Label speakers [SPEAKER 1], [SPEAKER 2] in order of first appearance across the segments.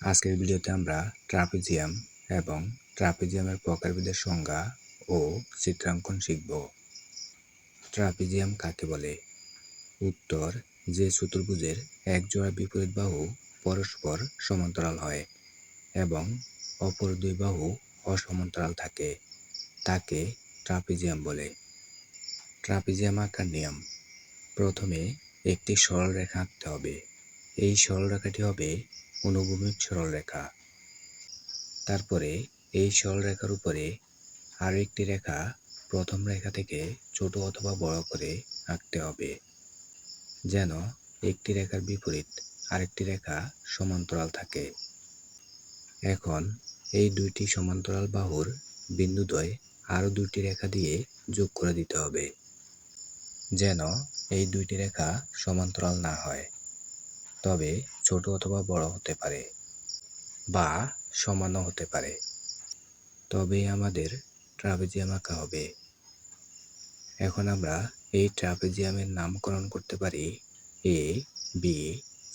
[SPEAKER 1] আজকের ভিডিওতে আমরা ট্রাপিজিয়াম এবং ট্রাপিজিয়ামের প্রকারভেদের সংজ্ঞা ও চিত্রাঙ্কন শিখব। ট্রাপিজিয়াম কাকে বলে? উত্তর, যে চতুর্ভুজের এক জোড়া বিপরীত বাহু পরস্পর সমান্তরাল হয় এবং অপর দুই বাহু অসমান্তরাল থাকে। তাকে ট্রাপিজিয়াম বলে। ট্রাপিজিয়াম আঁকার নিয়ম। প্রথমে একটি সরল রেখা আঁকতে হবে। এই সরলরেখাটি হবে অনুভূমিক সরলরেখা। তারপরে এই সরলরেখার উপরে আরও একটি রেখা প্রথম রেখা থেকে ছোট অথবা বড় করে আঁকতে হবে, যেন একটি রেখার বিপরীত আরেকটি রেখা সমান্তরাল থাকে। এখন এই দুইটি সমান্তরাল বাহুর বিন্দুদ্বয় আরও দুইটি রেখা দিয়ে যোগ করে দিতে হবে, যেন এই দুইটি রেখা সমান্তরাল না হয়। তবে ছোট অথবা বড় হতে পারে বা সমানও হতে পারে। তবে আমাদের ট্রাপিজিয়াম আঁকা হবে। এখন আমরা এই ট্রাপিজিয়ামের নামকরণ করতে পারি এ বি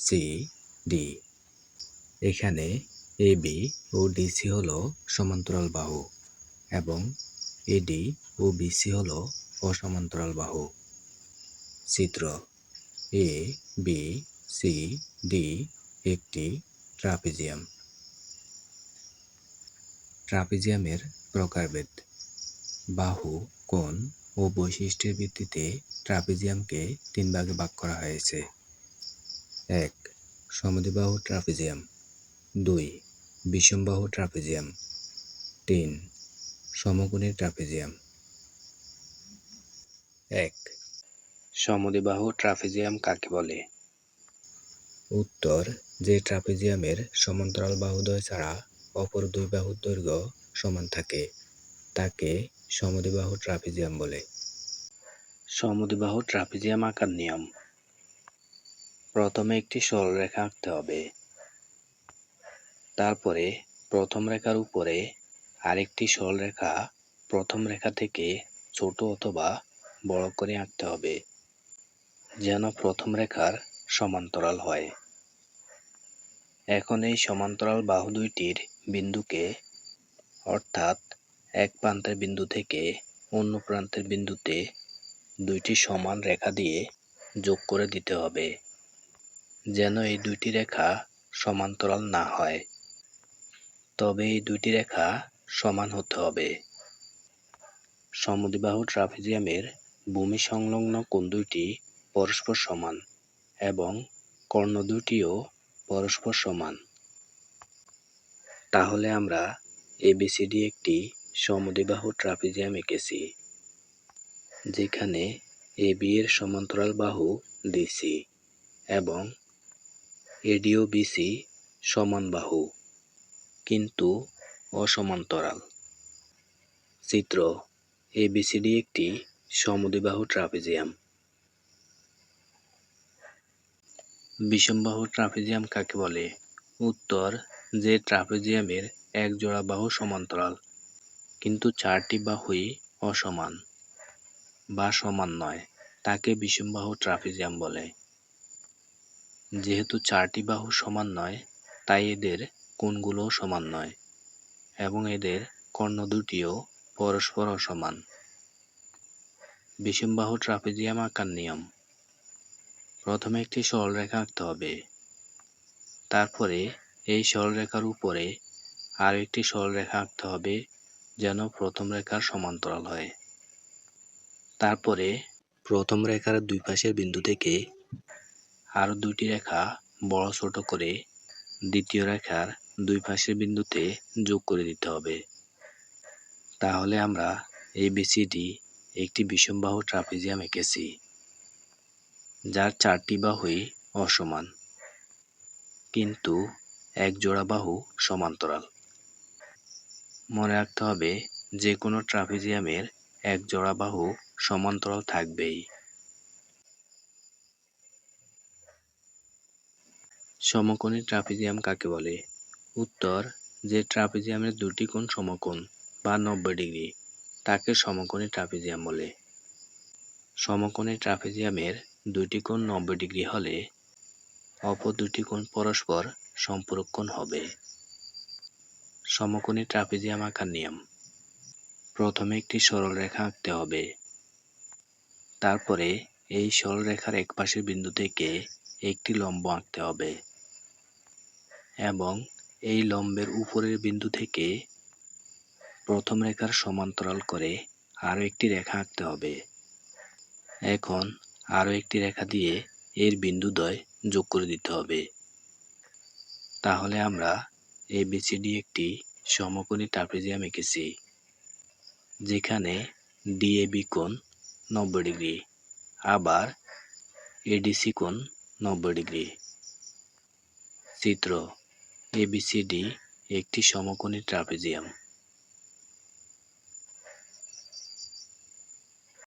[SPEAKER 1] সি ডি এখানে এ বি ও ডিসি হল সমান্তরাল বাহু এবং এডি ও বিসি হল অসমান্তরাল বাহু। চিত্র এ বি সি ডি একটি ট্রাপিজিয়াম। ট্রাপিজিয়ামের প্রকারভেদ। বাহু, কোণ ও বৈশিষ্ট্যের ভিত্তিতে ট্রাপিজিয়ামকে তিন ভাগে ভাগ করা হয়েছে। এক, সমদ্বিবাহু ট্রাপিজিয়াম। দুই, বিষমবাহু ট্রাপিজিয়াম। তিন, সমকোণী ট্রাপিজিয়াম। এক, সমদ্বিবাহু ট্রাপিজিয়াম কাকে বলে? উত্তর, যে ট্রাপিজিয়ামের সমান্তরাল বাহুদ্বয় ছাড়া অপর দুই বাহুর দৈর্ঘ্য সমান থাকে, তাকে সমদ্বিবাহু ট্রাপিজিয়াম বলে। সমদ্বিবাহু ট্রাপিজিয়াম আঁকার নিয়ম। প্রথমে একটি সরলরেখা আঁকতে হবে। তারপরে প্রথম রেখার উপরে আরেকটি সরলরেখা প্রথম রেখা থেকে ছোট অথবা বড় করে আঁকতে হবে, যেন প্রথম রেখার সমান্তরাল হয়। এখন এই সমান্তরাল বাহু দুইটির বিন্দুকে, অর্থাৎ এক প্রান্তের বিন্দু থেকে অন্য প্রান্তের বিন্দুতে দুইটি সমান রেখা দিয়ে যোগ করে দিতে হবে, যেন এই দুইটি রেখা সমান্তরাল না হয়। তবে এই দুইটি রেখা সমান হতে হবে। সমদ্বিবাহু ট্রাফিজিয়ামের ভূমি সংলগ্ন কোণ দুইটি পরস্পর সমান। এবং কর্ণ দুটিও পরস্পর সমান। তাহলে আমরা এবিসিডি একটি সমদ্বিবাহু ট্রাপিজিয়াম এঁকেছি, যেখানে এ বি এর সমান্তরাল বাহু ডিসি এবং এডিও বিসি সমান বাহু, কিন্তু অসমান্তরাল। চিত্র এবিসিডি একটি সমদ্বিবাহু ট্রাপিজিয়াম। বিষমবাহু ট্রাপিজিয়াম কাকে বলে? উত্তর, যে ট্রাপিজিয়ামের এক জোড়া বাহু সমান্তরাল, কিন্তু চারটি বাহুই অসমান বা সমান নয়, তাকে বিষমবাহু ট্রাপিজিয়াম বলে। যেহেতু চারটি বাহু সমান নয়, তাই এদের কোণগুলোও সমান নয় এবং এদের কর্ণ দুটিও পরস্পর অসমান। বিষমবাহু ট্রাপিজিয়াম আঁকার নিয়ম। প্রথমে একটি সরলরেখা আঁকতে হবে। তারপরে এই সরলরেখার উপরে আর একটি সরলরেখা আঁকতে হবে যেন প্রথম রেখার সমান্তরাল হয়। তারপরে প্রথম রেখার দুই পাশের বিন্দু থেকে আরও দুটি রেখা বড় ছোট করে দ্বিতীয় রেখার দুই পাশের বিন্দুতে যোগ করে দিতে হবে। তাহলে আমরা এই একটি বিষমবাহু ট্রাপিজিয়াম এঁকেছি। যার চারটি বাহুই অসমান, কিন্তু এক জোড়া বাহু সমান্তরাল। মনে রাখতে হবে যে কোনো ট্রাপিজিয়ামের এক জোড়া বাহু সমান্তরাল থাকবেই। সমকোণী ট্রাপিজিয়াম কাকে বলে? উত্তর, যে ট্রাপিজিয়ামের দুটি কোণ সমকোণ বা নব্বই ডিগ্রি, তাকে সমকোণী ট্রাপিজিয়াম বলে। সমকোণী ট্রাপিজিয়ামের দুটি কোণ নব্বই ডিগ্রি হলে অপর দুটি কোণ পরস্পর
[SPEAKER 2] সম্পূরকোণ হবে। সমকোণী ট্রাপিজিয়াম আঁকার নিয়ম। প্রথমে একটি সরল রেখা আঁকতে হবে। তারপরে এই সরলরেখার এক পাশের বিন্দু থেকে একটি লম্ব আঁকতে হবে এবং এই লম্বের উপরের বিন্দু থেকে প্রথম রেখার সমান্তরাল করে আরও একটি রেখা আঁকতে হবে। এখন আরও একটি রেখা দিয়ে এর বিন্দুদ্বয় যোগ করে দিতে হবে। তাহলে আমরা এবিসিডি একটি সমকোণী ট্রাপিজিয়াম এঁকেছি, যেখানে ডিএবি কোণ নব্বই ডিগ্রি, আবার এডিসি কোণ নব্বই ডিগ্রি। চিত্র এবিসিডি একটি সমকোণী ট্রাপিজিয়াম।